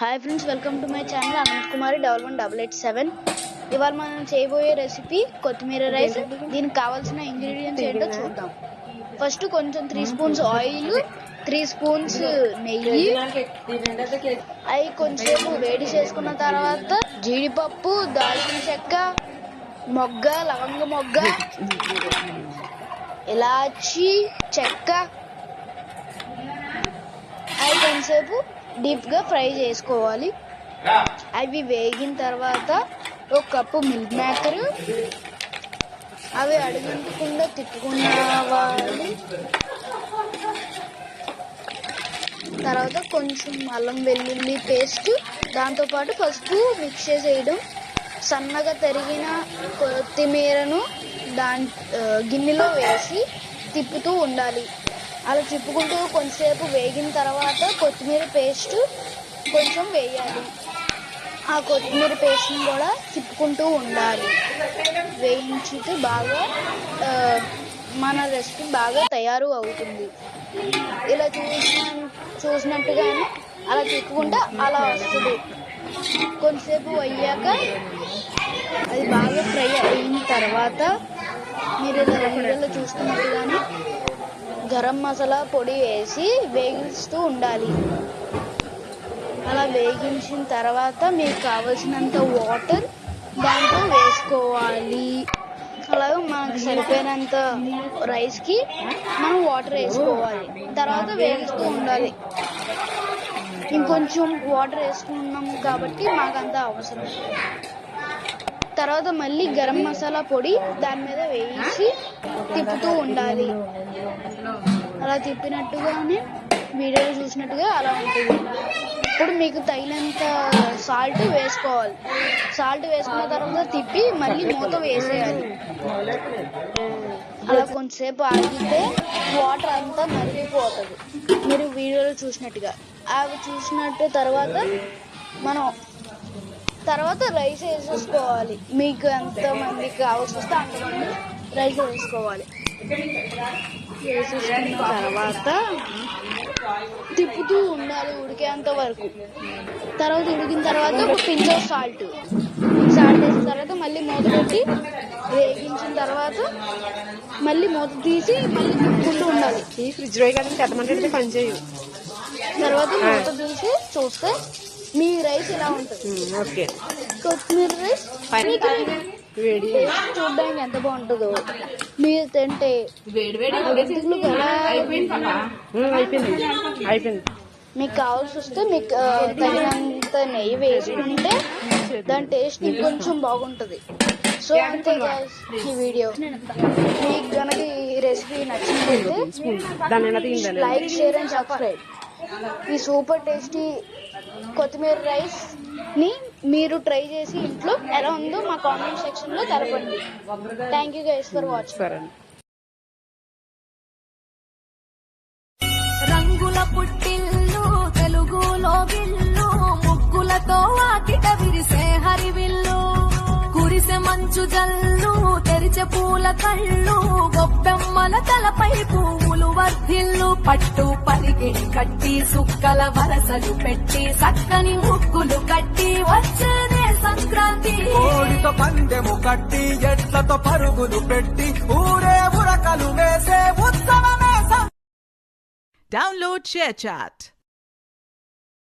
Hi friends welcome to my channel Anant Kumari double one double eight seven ఇవాళ మనం చేయబోయే recipe కొత్తిమీర rice దీనికి కావాల్సిన ఇంగ్రీడియంట్స్ ఏంటో చూద్దాం. ఫస్ట్ కొంచెం three spoons oil three spoons నెయ్యి. అవి కొంచెంసేపు వేడి చేసుకున్న తర్వాత జీడిపప్పు దాల్చిన చెక్క మొగ్గ లవంగ మొగ్గ ఇలాచి చెక్క. అవి కొంచెంసేపు డీప్గా ఫ్రై చేసుకోవాలి. అవి వేగిన తర్వాత ఒక కప్పు మిల్క్ మేకర్. అవి అడుగుంటకుండా తిప్పుకున్నవాలి. తర్వాత కొంచెం అల్లం వెల్లుల్లి పేస్ట్. దాంతోపాటు పసుపు మిక్స్ చేసేయడం. సన్నగా తరిగిన కొత్తిమీరను దాని గిన్నెలో వేసి తిప్పుతూ ఉండాలి. అలా తిప్పుకుంటూ కొంతసేపు వేగిన తర్వాత కొత్తిమీర పేస్ట్ కొంచెం వేయాలి. ఆ కొత్తిమీర పేస్ట్ని కూడా తిప్పుకుంటూ ఉండాలి. వేయించితే బాగా మన రెసిపీ బాగా తయారు అవుతుంది. ఇలా చూసిన చూసినట్టుగానే అలా తిప్పుకుంటే అలా వస్తుంది. కొంతసేపు అయ్యాక అది బాగా ఫ్రై అయిన తర్వాత మీరు ఇలా వీడియోలో చూస్తున్నట్టుగానే గరం మసాలా పొడి వేసి వేగిస్తూ ఉండాలి. అలా వేగించిన తర్వాత మీకు కావలసినంత వాటర్ దాంట్లో వేసుకోవాలి. అలాగే మనకు సరిపోయినంత రైస్కి మనం వాటర్ వేసుకోవాలి. తర్వాత వేగిస్తూ ఉండాలి. ఇంకొంచెం వాటర్ వేసుకున్నాము కాబట్టి మాకంత అవసరం. తర్వాత మళ్ళీ గరం మసాలా పొడి దాని మీద వేసి తిప్పుతూ ఉండాలి. అలా తిప్పినట్టుగానే వీడియోలో చూసినట్టుగా అలా ఉంటుంది. ఇప్పుడు మీకు తగినంత సాల్ట్ వేసుకోవాలి. సాల్ట్ వేసుకున్న తర్వాత తిప్పి మళ్ళీ మూత వేసేయాలి. అలా కొంచెంసేపు ఆగితే వాటర్ అంతా మరిగిపోతుంది మీరు వీడియోలో చూసినట్టుగా. అవి చూసినట్టు తర్వాత మనం తర్వాత రైస్ వేసేసుకోవాలి. మీకు ఎంతమందికి అవసరం వస్తే అంతమంది రైస్ వేసుకోవాలి వేసేసుకున్న తర్వాత తిప్పుతూ ఉండాలి ఉడికేంత వరకు. తర్వాత ఉడికిన తర్వాత ఒక పించ్ ఆఫ్ సాల్ట్. సాల్ట్ వేసిన తర్వాత మళ్ళీ మూత పెట్టి వేగించిన తర్వాత మళ్ళీ మూత తీసి మళ్ళీ తిప్పుకుంటూ ఉండాలి. ఈ ఫ్రిడ్జ్లో కదా పెట్టమంటే పని చేయు తర్వాత మూత తీసి చూస్తే మీ రైస్ ఇలా ఉంటుంది? ఓకే. కొత్తిమీర రైస్ వేడి చూడడానికి ఎంత బాగుంటుందో. మీరు తింటే అయిపోయింది అయిపోయింది. మీకు కావాల్సి వస్తే మీకు తగినంత నెయ్యి వేసుకుంటే దాని టేస్ట్ ఇంకొంచెం బాగుంటుంది. సో అంతే ఈ వీడియో. మీకు కనుక ఈ రెసిపీ నచ్చినట్లయితే తీయిందండి లైక్ షేర్ అండ్ సబ్స్క్రైబ్ ఈ సూపర్ టేస్టీ కొత్తిమీర రైస్ని మీరు ట్రై చేసి ఇంట్లో ఎలా ఉందో మా కామెంట్ సెక్షన్లో తెలపండి. Thank you guys for watching సరే రంగుల పుట్టిల్లు తెలుగులో విల్లు ముగ్గులతో వాకిట విరిసే హరివిల్లు కురిసె మంచు జల్లు తెరిచే పూల కళ్ళు గొప్పెమ్మల తలపై పువ్వులు వర్ధిల్లు పట్టు పరిగిడి కట్టి సుక్కల వరసలు పెట్టి సక్కని ముగ్గులు కట్టి వచ్చేదే సంక్రాంతి కోడితో పందెము కట్టి ఎట్లతో పరుగులు పెట్టి ఊరే ఉరకలు వేసే ఉత్సవమే Download ShareChat.